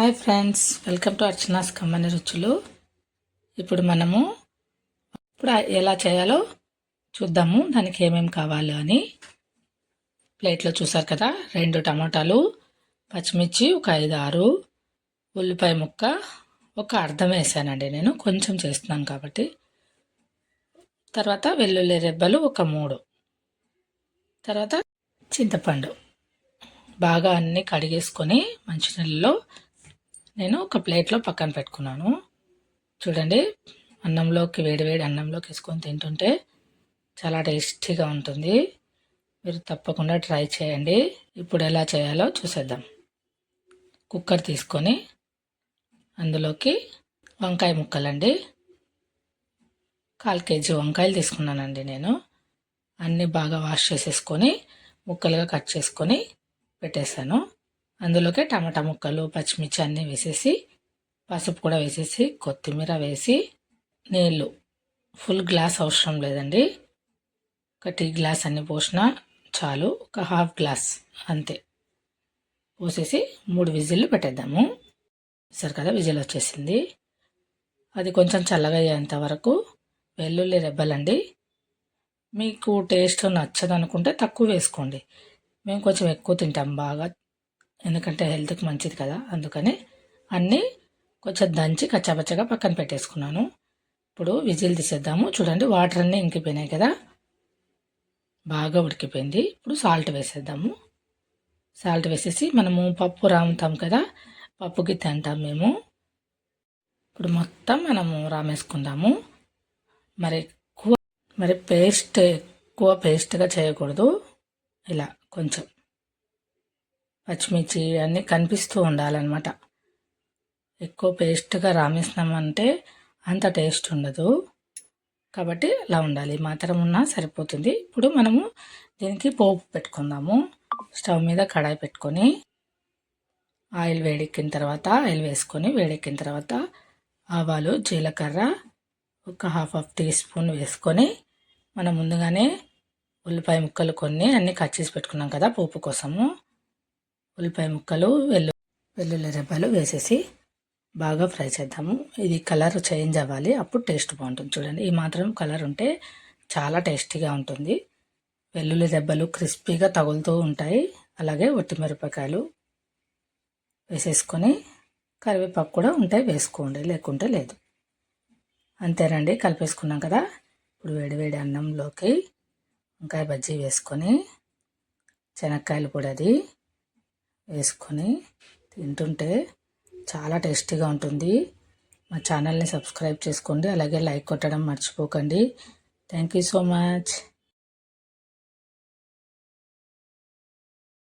Hi friends welcome to Archana's కమ్మని రుచులు. ఇప్పుడు మనము ఇప్పుడు ఎలా చేయాలో చూద్దాము దానికి ఏమేమి కావాలో అని. ప్లేట్లో చూసారు కదా రెండు టమాటాలు పచ్చిమిర్చి ఒక ఐదు ఆరు ఉల్లిపాయ ముక్క ఒక అర్థం వేసానండి నేను కొంచెం చేస్తున్నాను కాబట్టి. తర్వాత వెల్లుల్లి రెబ్బలు ఒక మూడు. తర్వాత చింతపండు. బాగా అన్నీ కడిగేసుకొని మంచినీళ్ళలో నేను ఒక ప్లేట్లో పక్కన పెట్టుకున్నాను. చూడండి అన్నంలోకి వేడివేడి అన్నంలోకి వేసుకొని తింటుంటే చాలా టేస్టీగా ఉంటుంది. మీరు తప్పకుండా ట్రై చేయండి. ఇప్పుడు ఎలా చేయాలో చూసేద్దాం. కుక్కర్ తీసుకొని అందులోకి వంకాయ ముక్కలండి. కాల్ కేజీ వంకాయలు తీసుకున్నానండి నేను. అన్నీ బాగా వాష్ చేసేసుకొని ముక్కలుగా కట్ చేసుకొని పెట్టేశాను. అందులోకి టమాటా ముక్కలు పచ్చిమిర్చి అన్నీ వేసేసి పసుపు కూడా వేసేసి కొత్తిమీర వేసి నీళ్ళు. ఫుల్ గ్లాస్ అవసరం లేదండి. ఒక టీ గ్లాస్ అన్ని పోసినా చాలు. ఒక హాఫ్ గ్లాస్ అంతే. పోసేసి మూడు విజిల్లు పెట్టేద్దాము. సరే కదా విజిల్ వచ్చేసింది. అది కొంచెం చల్లగా అయ్యేంత వరకు వెల్లుల్లి రెబ్బలండి. మీకు టేస్ట్ నచ్చదు అనుకుంటే తక్కువ వేసుకోండి. మేము కొంచెం ఎక్కువ తింటాం బాగా. ఎందుకంటే హెల్త్కి మంచిది కదా. అందుకని అన్నీ కొంచెం దంచి కచ్చాపచ్చగా పక్కన పెట్టేసుకున్నాను. ఇప్పుడు విజిల్ తీసేద్దాము. చూడండి వాటర్ అన్నీ ఇంకిపోయినాయి కదా. బాగా ఉడికిపోయింది. ఇప్పుడు సాల్ట్ వేసేద్దాము. సాల్ట్ వేసేసి మనము పప్పు రాముతాం కదా పప్పుకి తింటాం మేము. ఇప్పుడు మొత్తం మనము రామేసుకుందాము. మరి ఎక్కువ మరి పేస్ట్ ఎక్కువ పేస్ట్గా చేయకూడదు. ఇలా కొంచెం. పచ్చిమిర్చి అన్నీ కనిపిస్తూ ఉండాలన్నమాట. ఎక్కువ పేస్ట్గా రామేసినామంటే అంత టేస్ట్ ఉండదు. కాబట్టి ఇలా ఉండాలి. మాత్రం ఉన్నా సరిపోతుంది. ఇప్పుడు మనము దీనికి పోపు పెట్టుకుందాము. స్టవ్ మీద కడాయి పెట్టుకొని ఆయిల్ వేడెక్కిన తర్వాత ఆయిల్ వేసుకొని వేడెక్కిన తర్వాత ఆవాలు జీలకర్ర ఒక హాఫ్ హాఫ్ టీ స్పూన్ వేసుకొని మనం ముందుగానే ఉల్లిపాయ ముక్కలు కొన్ని అన్నీ కట్ చేసి పెట్టుకున్నాం కదా పోపు కోసము. ఉల్లిపాయ ముక్కలు వెల్లు వెల్లుల్లి రెబ్బలు వేసేసి బాగా ఫ్రై చేద్దాము. ఇది కలర్ చేంజ్ అవ్వాలి. అప్పుడు టేస్ట్ బాగుంటుంది. చూడండి ఈ మాత్రం కలర్ ఉంటే చాలా టేస్టీగా ఉంటుంది. వెల్లుల్లి రెబ్బలు క్రిస్పీగా తగులుతూ ఉంటాయి. అలాగే ఒట్టిమిరపకాయలు వేసేసుకొని కరివేపాకు కూడా ఉంటాయి వేసుకోండి లేకుంటే లేదు. అంతేనండి కలిపేసుకున్నాం కదా. ఇప్పుడు వేడివేడి అన్నంలోకి వంకాయ బజ్జీ వేసుకొని శనక్కాయలు కూడా అది వేసుకొని తింటుంటే చాలా టేస్టీగా ఉంటుంది. మా ఛానల్ని సబ్స్క్రైబ్ చేసుకోండి. అలాగే లైక్ కొట్టడం మర్చిపోకండి. Thank you so much.